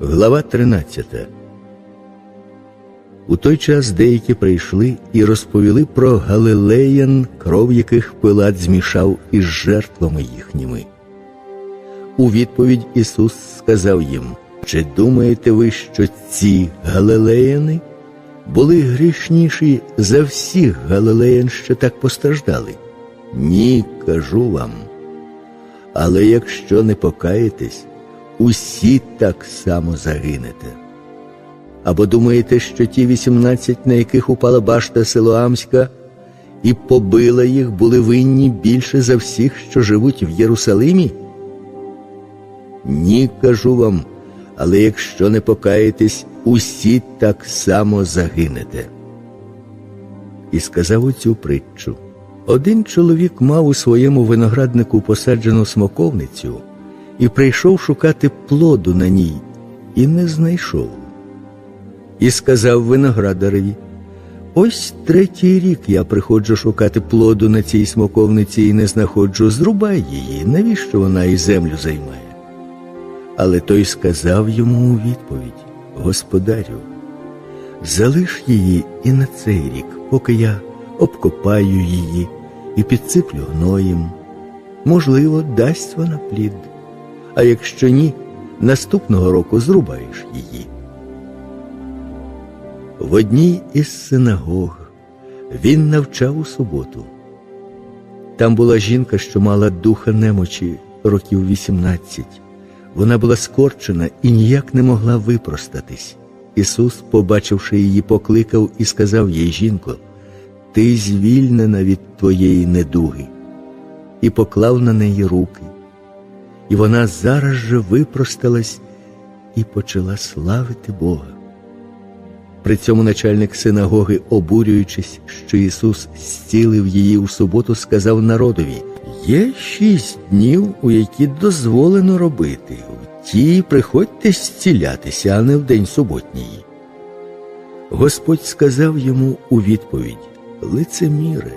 Глава 13 У той час деякі прийшли і розповіли про галилеян, кров яких Пилат змішав із жертвами їхніми. У відповідь Ісус сказав їм: Чи думаєте ви, що ці галилеяни були грішніші за всіх галилеян, що так постраждали? Ні, кажу вам. Але якщо не покаєтесь, усі так само загинете. Або думаєте, що ті вісімнадцять, на яких упала башта Силоамська, і побила їх, були винні більше за всіх, що живуть в Єрусалимі? Ні, кажу вам, але якщо не покаєтесь, усі так само загинете. І сказав оцю притчу. Один чоловік мав у своєму винограднику посаджену смоковницю і прийшов шукати плоду на ній, і не знайшов. І сказав виноградареві: Ось третій рік я приходжу шукати плоду на цій смоковниці і не знаходжу, зрубай її, навіщо вона і землю займає? Але той сказав йому у відповідь: Господарю, залиш її і на цей рік, поки я обкопаю її і підсиплю гноєм. Можливо, дасть вона плід, а якщо ні, наступного року зрубаєш її. В одній із синагог він навчав у суботу. Там була жінка, що мала духа немочі років 18. Вона була скорчена і ніяк не могла випростатись. Ісус, побачивши її, покликав і сказав їй, жінко, ти звільнена від твоєї недуги, і поклав на неї руки. І вона зараз же випросталась і почала славити Бога. При цьому начальник синагоги, обурюючись, що Ісус зцілив її у суботу, сказав народові: Є шість днів, у які дозволено робити. В ті приходьте зцілятися, а не в день суботній. Господь сказав йому у відповідь: Лицеміре,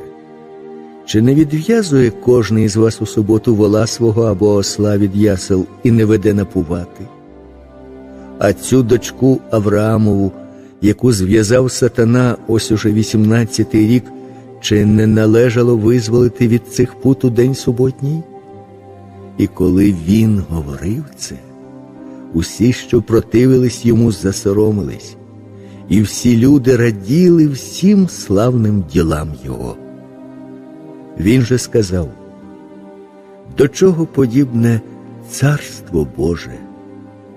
чи не відв'язує кожний із вас у суботу вола свого або осла від ясел і не веде напувати? А цю дочку Авраамову, яку зв'язав сатана ось уже вісімнадцятий рік, чи не належало визволити від цих пут у день суботній? І коли він говорив це, усі, що противились йому, засоромились, і всі люди раділи всім славним ділам його. Він же сказав, до чого подібне Царство Боже,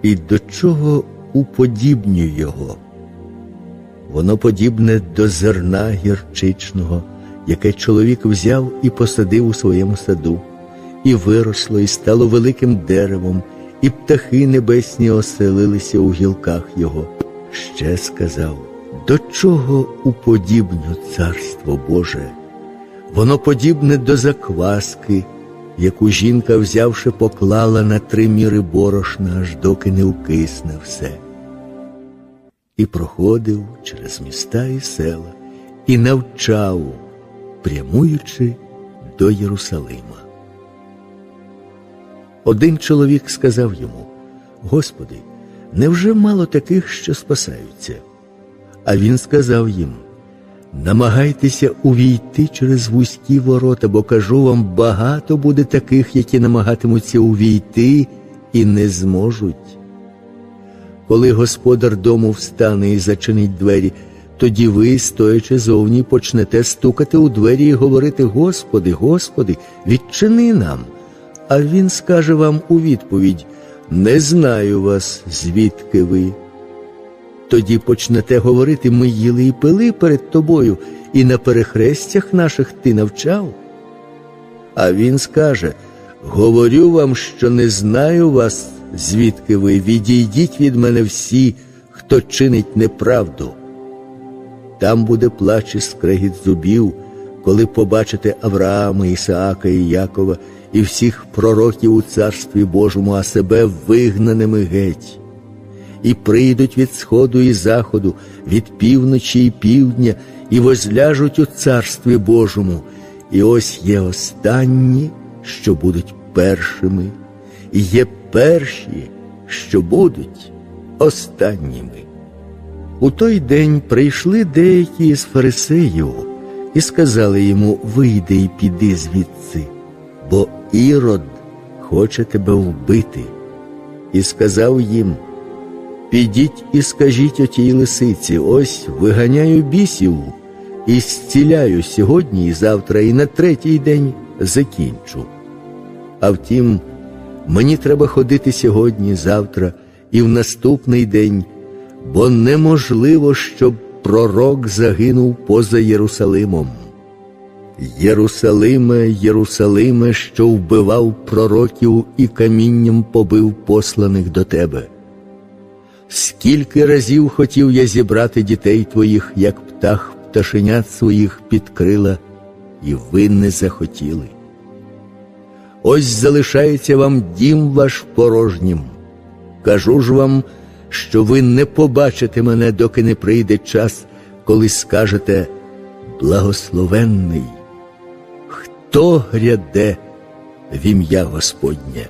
і до чого уподібню його? Воно подібне до зерна гірчичного, яке чоловік взяв і посадив у своєму саду, і виросло, і стало великим деревом, і птахи небесні оселилися у гілках його. Ще сказав, до чого уподібню Царство Боже? Воно подібне до закваски, яку жінка, взявши, поклала на три міри борошна, аж доки не укисне все. І проходив через міста і села, і навчав, прямуючи до Єрусалима. Один чоловік сказав йому: Господи, невже мало таких, що спасаються? А він сказав їм: Намагайтеся увійти через вузькі ворота, бо кажу вам, багато буде таких, які намагатимуться увійти і не зможуть. Коли господар дому встане і зачинить двері, тоді ви, стоячи зовні, почнете стукати у двері і говорити: Господи, Господи, відчини нам. А він скаже вам у відповідь: Не знаю вас, звідки ви. Тоді почнете говорити, ми їли і пили перед тобою, і на перехрестях наших ти навчав. А він скаже: Говорю вам, що не знаю вас, звідки ви, відійдіть від мене всі, хто чинить неправду. Там буде плач і скрегіт зубів, коли побачите Авраама, Ісаака і Якова і всіх пророків у Царстві Божому, а себе вигнаними геть. І прийдуть від сходу і заходу, від півночі і півдня, і возляжуть у Царстві Божому. І ось є останні, що будуть першими, і є перші, що будуть останніми. У той день прийшли деякі з фарисеїв і сказали йому: Вийди і піди звідси, бо Ірод хоче тебе вбити. І сказав їм: Підіть і скажіть отій лисиці, ось виганяю бісів і зціляю сьогодні і завтра, і на третій день закінчу. А втім, мені треба ходити сьогодні, завтра і в наступний день, бо неможливо, щоб пророк загинув поза Єрусалимом. Єрусалиме, Єрусалиме, що вбивав пророків і камінням побив посланих до тебе. Скільки разів хотів я зібрати дітей твоїх, як птах пташенят своїх під крила, і ви не захотіли. Ось залишається вам дім ваш порожнім. Кажу ж вам, що ви не побачите мене, доки не прийде час, коли скажете благословенний, хто гряде в ім'я Господнє.